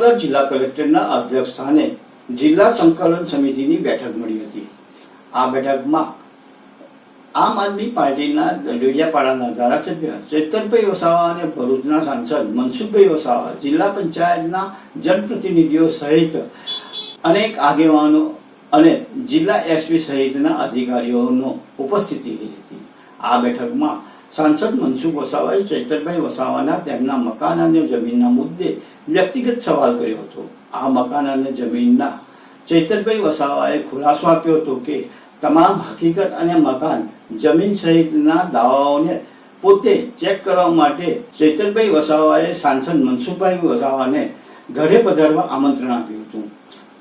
જિલ્લા કલેક્ટરના અધ્યક્ષ સ્થાને જિલ્લા સંકલન સમિતિની બેઠક મળી હતી. આ બેઠકમાં આમ આદમી પાર્ટીના ડેડિયાપાડાના ધારાસભ્ય ચેતનભાઈ વસાવા અને ભરૂચના સાંસદ મનસુખભાઈ વસાવા, જિલ્લા પંચાયતના જનપ્રતિનિધિઓ સહિત અનેક આગેવાનો અને જિલ્લા એસપી સહિતના અધિકારીઓનો ઉપસ્થિતિ હતી. આ બેઠકમાં સાંસદ મનસુખ વસાવાએ ચૈતરભાઈ વસાવાના તેમના મકાન અને જમીનના મુદ્દે વ્યક્તિગત સવાલ કર્યો હતો. આ મકાન અને જમીનના ચૈતરભાઈ વસાવાએ ખુલાસો આપ્યો હતો કે તમામ હકીકત અને મકાન જમીન સહિતના દાવાઓને પોતે ચેક કરવા માટે ચૈતરભાઈ વસાવાએ સાંસદ મનસુખભાઈ વસાવાને ઘરે પધારવા આમંત્રણ આપ્યું હતું.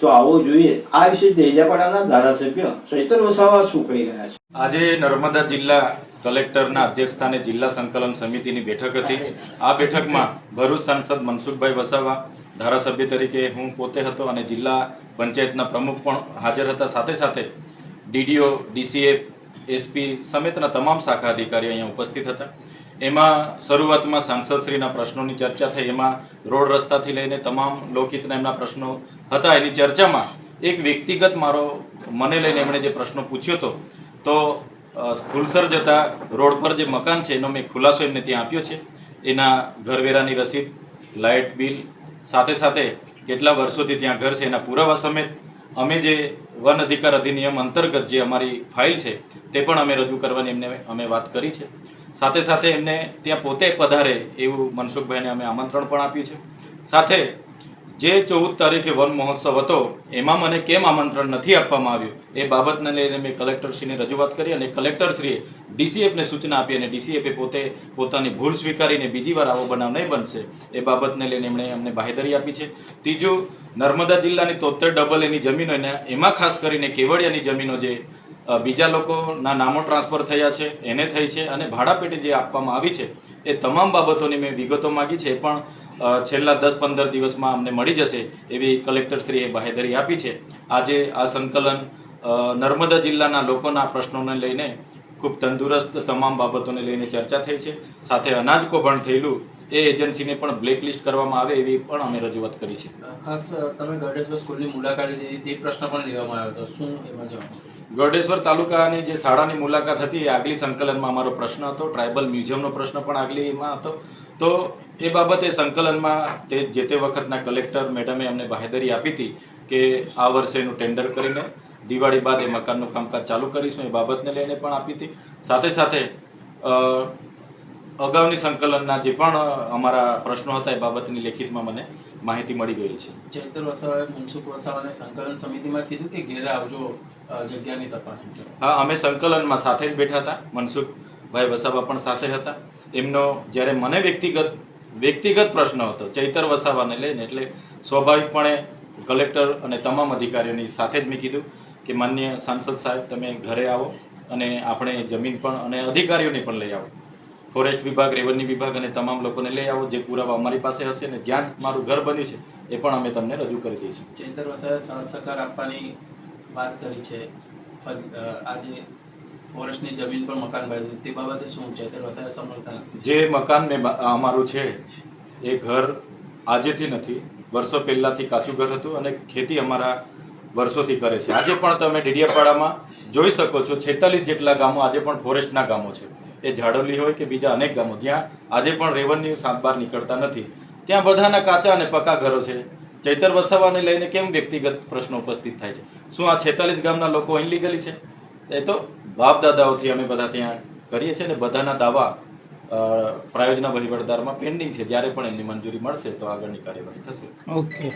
તો આવો જોઈએ, આ વિશે દેજાપાડાના ધારાસભ્ય ચૈતર વસાવા શું કહી રહ્યા છે? આજે નર્મદા જિલ્લા કલેક્ટરના અધ્યક્ષસ્થાને જિલ્લા સંકલન સમિતિની બેઠક હતી. આ બેઠકમાં ભરૂચ સાંસદ મનસુખભાઈ વસાવા ધારાસભ્ય તરીકે હું પોતે હતો અને જિલ્લા પંચાયતના પ્રમુખ પણ હાજર હતા. સાથે સાથે ડીડીઓ ડીસીએફ એસપી સમેતના તમામ શાખા અધિકારીઓ અહીંયા ઉપસ્થિત હતા. એમાં શરૂઆતમાં સાંસદશ્રીના પ્રશ્નોની ચર્ચા થઈ. એમાં રોડ રસ્તાથી લઈને તમામ લોકહિતના એમના પ્રશ્નો હતા. એની ચર્ચામાં એક વ્યક્તિગત મારો મને લઈને એમણે જે પ્રશ્નો પૂછ્યો હતો, તો ફુલસર જતા રોડ પર જે મકાન છે, એનો મેં ખુલાસો એમને ત્યાં આપ્યો છે. એના ઘરવેરાની રસીદ, લાઇટ બિલ, સાથે સાથે કેટલા વર્ષોથી ત્યાં ઘર છે, એના પુરાવા સમેત અમે જે વન અધિકાર અધિનિયમ અંતર્ગત જે અમારી ફાઇલ છે, તે પણ અમે રજૂ કરવાની એમને અમે વાત કરી છે. સાથે સાથે એમને ત્યાં પોતે પધારે એવું મનસુખભાઈને અમે આમંત્રણ પણ આપ્યું છે. સાથે જે ચૌદ તારીખે વન મહોત્સવ હતો, એમાં મને કેમ આમંત્રણ નથી આપવામાં આવ્યું? એ બાબતને લઈને મેં કલેક્ટરશ્રીને રજૂઆત કરી અને કલેક્ટરશ્રીએ ડીસીએફને સૂચના આપી અને ડીસીએફે પોતે પોતાની ભૂલ સ્વીકારીને બીજી વાર આવો બનાવ નહીં બનશે. એ બાબતને લઈને એમણે અમને બાહેધરી આપી છે. ત્રીજું, નર્મદા જિલ્લાની તોતેર ડબલ એની જમીનો એને એમાં ખાસ કરીને કેવડિયાની જમીનો જે બીજા લોકોના નામો ટ્રાન્સફર થયા છે, એને થઈ છે અને ભાડાપેટી જે આપવામાં આવી છે, એ તમામ બાબતોની મેં વિગતો માગી છે. પણ છેલ્લા દસ પંદર દિવસમાં અમને મળી જશે એવી કલેક્ટરશ્રીએ બાહેધરી આપી છે. આજે આ સંકલન નર્મદા જિલ્લાના લોકોના પ્રશ્નોને લઈને ખૂબ તંદુરસ્ત તમામ બાબતોને લઈને ચર્ચા થઈ છે. સાથે અનાજ કોભણ થયેલું એ એજન્સીને પણ બ્લેકલિસ્ટ કરવામાં આવે એવી પણ અમે રજૂઆત કરી છે. ખાસ તમે ગરડેશ્વર સ્કૂલની મુલાકાત લીધી તે પ્રશ્ન પણ લેવામાં આવ્યો હતો. શું એમાં જવાબ? ગોડેશ્વર તાલુકાની જે શાળાની મુલાકાત હતી એ આગલી સંકલનમાં અમારો પ્રશ્ન હતો. ટ્રાઇબલ મ્યુઝિયમનો પ્રશ્ન પણ આગલીમાં હતો. તો એ બાબતે સંકલનમાં તે જે તે વખતના કલેક્ટર મેડમે અમને બાહેદરી આપી હતી કે આ વર્ષે એનું ટેન્ડર કરીને દિવાળી બાદ એ મકાનનું કામકાજ ચાલુ કરીશું એ બાબતને લઈને પણ આપી હતી. સાથે સાથે અગાઉની સંકલનના જે પણ અમારા પ્રશ્નો હતા એ બાબતની લેખિતમાં મને માહિતી મળી ગઈ છે. ચૈતર વસાવાએ મનસુખ વસાવાને સંકલન સમિતિમાં જ કીધું કે ઘેરે આવજો જગ્યાની તપાસ. હા અમે સંકલનમાં સાથે જ બેઠા હતા. મનસુખભાઈ વસાવા પણ સાથે હતા. એમનો જ્યારે મને વ્યક્તિગત વ્યક્તિગત પ્રશ્ન હતો, ચૈતર વસાવાને લઈને, એટલે સ્વાભાવિકપણે કલેક્ટર અને તમામ અધિકારીઓની સાથે જ મેં કીધું કે માન્ય સાંસદ સાહેબ, તમે ઘરે આવો અને આપણે જમીન પણ અને અધિકારીઓને પણ લઈ આવો. ફોરેસ્ટ વિભાગ, રેવન્યુ વિભાગ અને તમામ લોકોને લઈ આવો, જે પુરાવા અમારી પાસે હશે અને જ્યાં મારું ઘર બન્યું છે, એ પણ અમે તમને રજૂ કરી દઈશું. ચૈતર વસાવે સહકાર આપવાની વાત કરી છે. આજે ફોરેસ્ટની જમીન પર મકાન બાંધ્યું. તે બાબતે શું વસાવાએ સમર્થન જે મકાન મેં અમારું છે, એ ઘર આજેથી નથી. વર્ષો પહેલાંથી કાચું ઘર હતું અને ખેતી અમારા વર્ષોથી કરે છે. આજે પણ તમે ડેડિયાપાડામાં જોઈ શકો છો, છેતાલીસ જેટલા ગામો આજે પણ ફોરેસ્ટના ગામો છે. એ ઝાડોલી હોય કે બીજા અનેક ગામો, જ્યાં આજે પણ રેવન્યુ સાત બહાર નીકળતા નથી. ત્યાં બધાના કાચા અને પક્કા ઘરો છે. ચૈતર વસાવાને લઈને કેમ વ્યક્તિગત પ્રશ્નો ઉપસ્થિત થાય છે? શું આ છેતાલીસ ગામના લોકો ઇનલીગલી છે? એ તો બાપ દાદાઓથી અમે બધા ત્યાં કરીએ છીએ ને બધાના દાવા પ્રાયોજના વહીવટદારમાં પેન્ડિંગ છે. જ્યારે પણ એમની મંજૂરી મળશે તો આગળની કાર્યવાહી થશે. ઓકે.